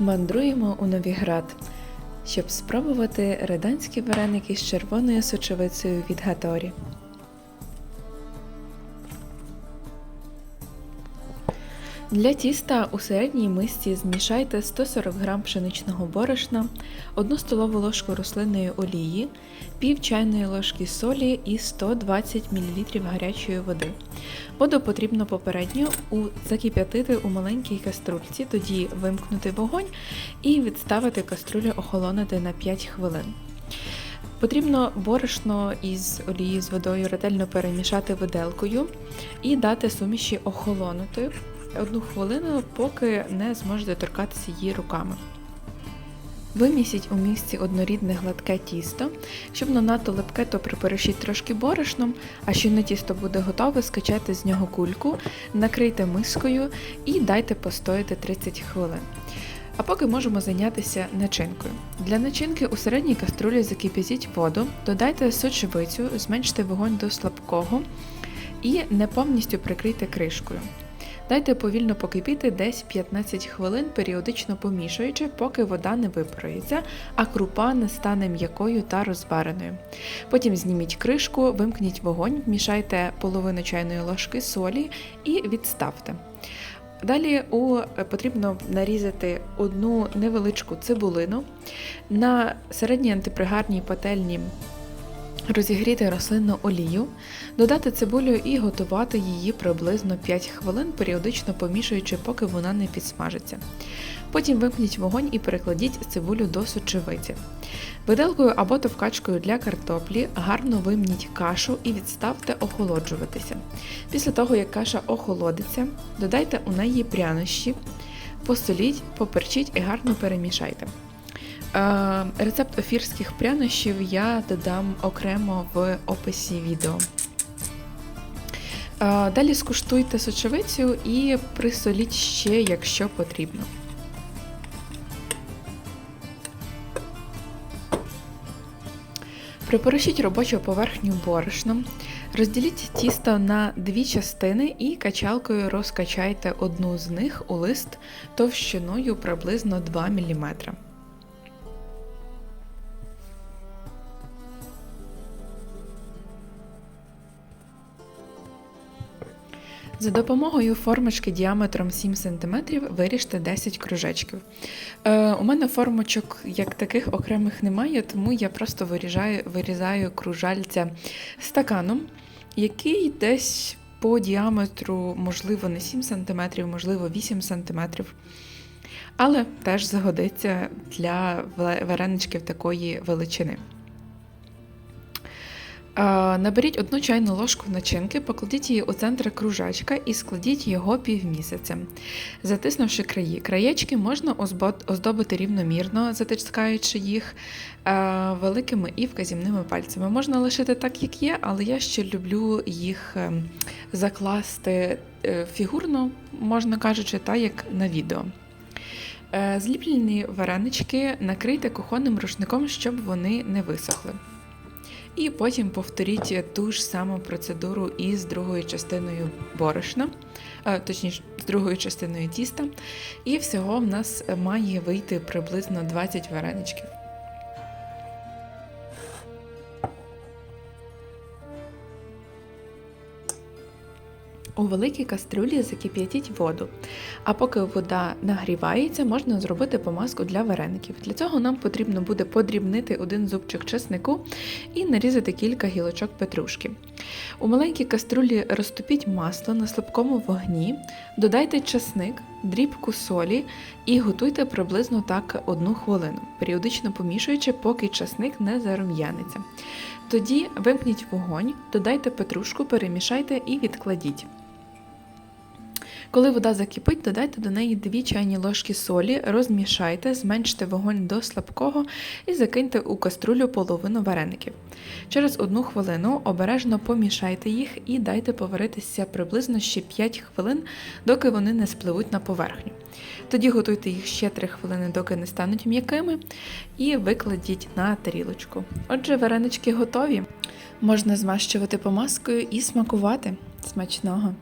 Мандруємо у Новіград, щоб спробувати риданські вареники з червоною сочевицею від Гаторі. Для тіста у середній мисці змішайте 140 г пшеничного борошна, 1 столову ложку рослинної олії, пів чайної ложки солі і 120 мл гарячої води. Воду потрібно попередньо закип'ятити у маленькій каструльці, тоді вимкнути вогонь і відставити каструлю охолонути на 5 хвилин. Потрібно борошно із олією з водою ретельно перемішати виделкою і дати суміші охолонути одну хвилину, поки не зможете торкатися її руками. Вимісіть у місці однорідне гладке тісто. Щоб воно надто липке, то припорошіть трошки борошном, а щойно тісто буде готове, скачайте з нього кульку, накрийте мискою і дайте постояти 30 хвилин. А поки можемо зайнятися начинкою. Для начинки у середній каструлі закип'ятіть воду, додайте сочевицю, зменште вогонь до слабкого і не повністю прикрийте кришкою. Дайте повільно покипіти десь 15 хвилин, періодично помішуючи, поки вода не випарується, а крупа не стане м'якою та розвареною. Потім зніміть кришку, вимкніть вогонь, вмішайте половину чайної ложки солі і відставте. Далі у, потрібно нарізати одну невеличку цибулину на середній антипригарній пательні розігріти рослинну олію, додати цибулю і готувати її приблизно 5 хвилин, періодично помішуючи, поки вона не підсмажиться. Потім вимкніть вогонь і перекладіть цибулю до сочевиці. Виделкою або товкачкою для картоплі гарно вимніть кашу і відставте охолоджуватися. Після того, як каша охолодиться, додайте у неї прянощі, посоліть, поперчіть і гарно перемішайте. Е, Рецепт офірських прянощів я додам окремо в описі відео. Е, Далі скуштуйте сочевицю і присоліть ще, якщо потрібно. Припорошіть робочу поверхню борошном, розділіть тісто на дві частини і качалкою розкачайте одну з них у лист товщиною приблизно 2 мм. За допомогою формочки діаметром 7 см виріжте 10 кружечків. Е, у мене формочок як таких окремих немає, тому я просто виріжаю, вирізаю кружальця стаканом, який десь по діаметру, можливо, не 7 см, можливо, 8 см. Але теж загодиться для вареничків такої величини. Наберіть одну чайну ложку начинки, покладіть її у центр кружачка і складіть його півмісяця. Затиснувши краї. Краєчки можна оздобити рівномірно, затискаючи їх великими і вказівними пальцями. Можна лишити так, як є, але я ще люблю їх ем, закласти е, фігурно, можна кажучи, так як на відео. Е, зліплені варенички накрийте кухонним рушником, щоб вони не висохли. І потім повторіть ту ж саму процедуру із другою частиною борошна, точніше, з другою частиною тіста. І всього в нас має вийти приблизно 20 вареничків. У великій кастрюлі закип'ятіть воду, а поки вода нагрівається, можна зробити помазку для вареників. Для цього нам потрібно буде подрібнити один зубчик чеснику і нарізати кілька гілочок петрушки. У маленькій каструлі розтопіть масло на слабкому вогні, додайте чесник, дрібку солі і готуйте приблизно так одну хвилину, періодично помішуючи, поки чесник не зарум'яниться. Тоді вимкніть вогонь, додайте петрушку, перемішайте і відкладіть. Коли вода закипить, додайте до неї 2 чайні ложки солі, розмішайте, зменште вогонь до слабкого і закиньте у каструлю половину вареників. Через одну хвилину обережно помішайте їх і дайте поваритися приблизно ще 5 хвилин, доки вони не спливуть на поверхню. Тоді готуйте їх ще 3 хвилини, доки не стануть м'якими, і викладіть на тарілочку. Отже, варенички готові. Можна змащувати помазкою і смакувати смачного.